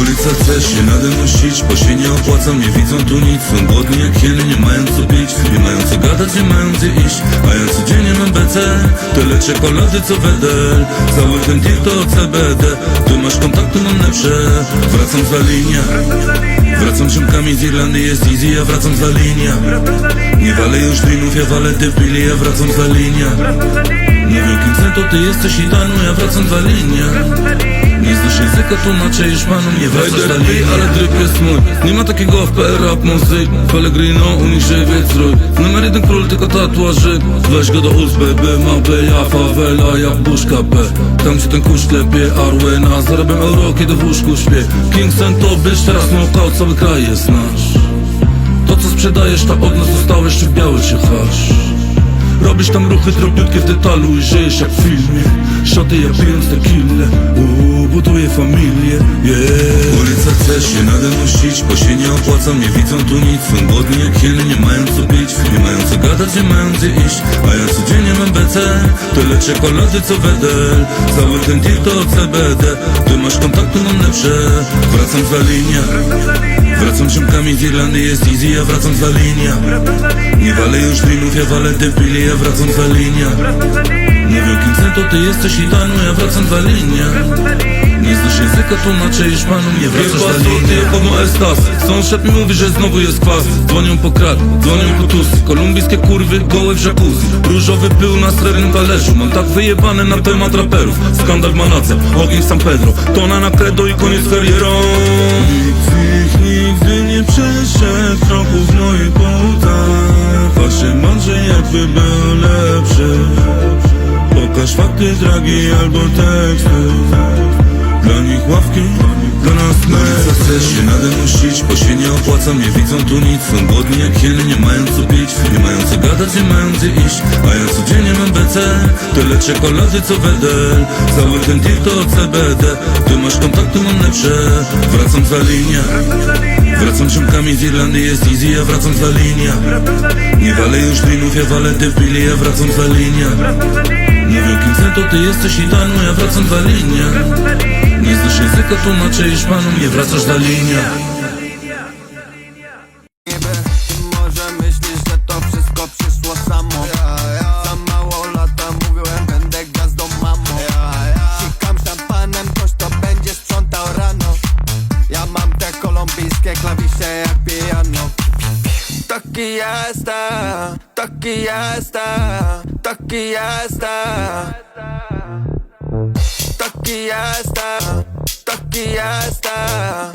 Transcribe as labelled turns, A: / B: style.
A: Ulica chce się nade ścić, bo się nie opłaca, nie widzą tu nic Są głodni jak hieny, nie mają co pić. Nie mają co gadać, nie mają gdzie iść. A ja codziennie mam BC Tyle czekolady co wedel Cały ten deal to CBD Tu masz kontakty, mam lepsze. Wracam za linia Wracam ziomkami z Irlandii, jest easy, ja wracam za linia Nie walę już drinów, ja walę debili, ja wracam za chcę, to ty jesteś idanu, ja wracam za linia nie znasz języka, tłumaczę już panu Nie wejdę ale tryb jest mój. Nie ma takiego FPR rap muzyk. Pellegrino, uniżej rój Numer jeden król, tylko tatuaży. Weź go do ust, baby, ma B Ja favela, jak buszka B Tam gdzie ten kurz klepie, Arwena Zarabiam euro, kiedy w łóżku śpię. Kingston to byś teraz knockout, cały kraj jest nasz. To co sprzedajesz, to od nas dostałeś, czy w biały czy hasz Robisz tam ruchy drobiutkie w detalu i żyjesz jak w filmie. Szoty ja pijąc tequilę Uuu, buduję familię, yeah. Ulica chce się nade ścić, bo się nie opłaca. Nie widzą tu nic, są głodni jak hieny Nie mają co pić, nie mają co gadać, nie mają gdzie iść. A ja codziennie mam BC Tyle czekolady co wedel Cały ten deal to CBD Ty masz kontakty, mam lepsze. Wracam za linia Wracam ziomkami z Irlandii, jest easy, ja wracam za linia Nie walę już drinów, ja walę debili, ja wracam za linia Mówią kim chcę, to ty jesteś idanu, ja wracam za linia Nie znasz języka, tłumaczę już panu, nie wracasz za linię. Como estas? Sąsiad mi mówi, że znowu jest kwas. Dzwonią po krat, dzwonią po tus. Kolumbijskie kurwy, gołe w jacuzzi. Różowy pył na srebrnym talerzu. Mam tak wyjebane na temat raperów. Skandal w Manace, ogień San Pedro. Tona na credo i koniec karierą przeszedł kroku w moich butach. Patrzę mądrze jakby był lepszy Pokaż fakty, dragi albo teksty. Dla nich ławki, dla nas mecz chce się nade mną ścić, bo się nie opłaca widzą tu nic, są głodni jak hieny Nie mają co pić, nie mają co gadać Nie mają gdzie iść, a ja codziennie mam BC Tyle czekolady co wedel Cały ten deal to CBD Ty masz kontakty, mam lepsze. Wracam za linia Wracam ziomkami z Irlandii, jest easy, ja wracam za linia Nie walę już drinów, ja walę debili, ja wracam za linia Mówią kim chcę, to ty jesteś idanu, ja wracam za linia Nie znasz języka, tłumaczę już panu, nie wracasz za linia
B: piano. Taki toki taki jazda, taki jazda. Taki toki taki jazda.